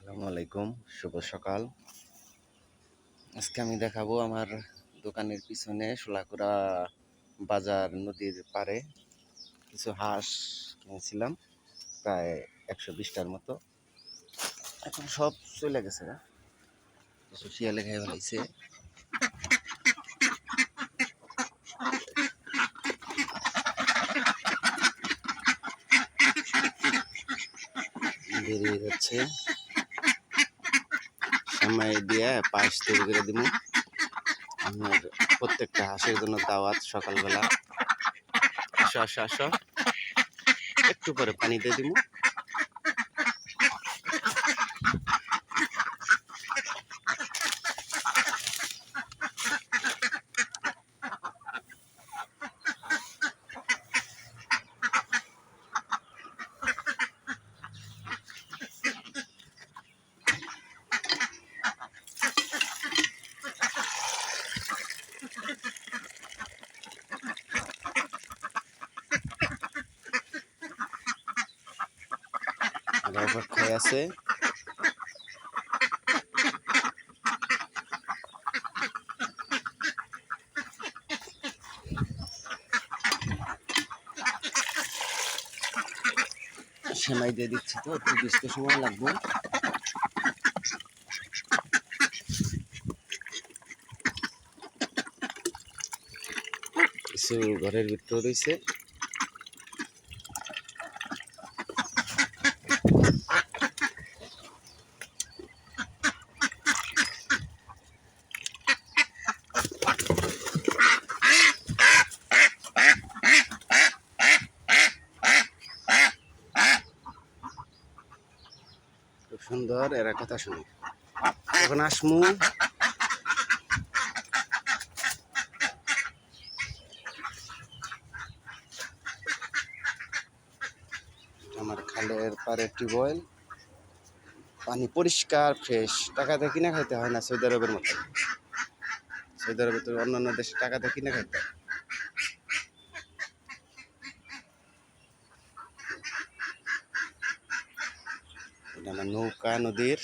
আসসালামু আলাইকুম, শুভ সকাল। আজকে আমি দেখাবো আমার দোকানের পিছনে সোলাকুড়া বাজার নদীর পাড়ে কিছু হাঁস কিনেছিলাম, প্রায় একশো বিশটার মতো। এখন সব চলে গেছে না কিছু শিয়ালে খেয়ে ফেলাইছে বেরিয়ে যাচ্ছে। সময় দিয়ে পায়েস তৈরি করে দিব আমার প্রত্যেকটা হাঁসের জন্য দাওয়াত সকালবেলা। আসো আসো আসো। একটু পরে পানি দিয়ে দিব আর অপেক্ষায় আছে। সেমাই দিয়ে দিচ্ছি তো, একটু বুঝতে সময় লাগবে। কিছু ঘরের ভিতরে রয়েছে। খুব সুন্দর, এরা কথা শুনে। এখন আসমু। আমার খালের পারে টিউবওয়েল পানি পরিষ্কার, ফ্রেশ। টাকা দিয়ে কিনে খাইতে হয় না, সৌদি আরবের মতো। সৌদি আরবের তো অন্যান্য দেশে টাকা দিয়ে কিনে খাইতে হয়। আমার নৌকা নদীর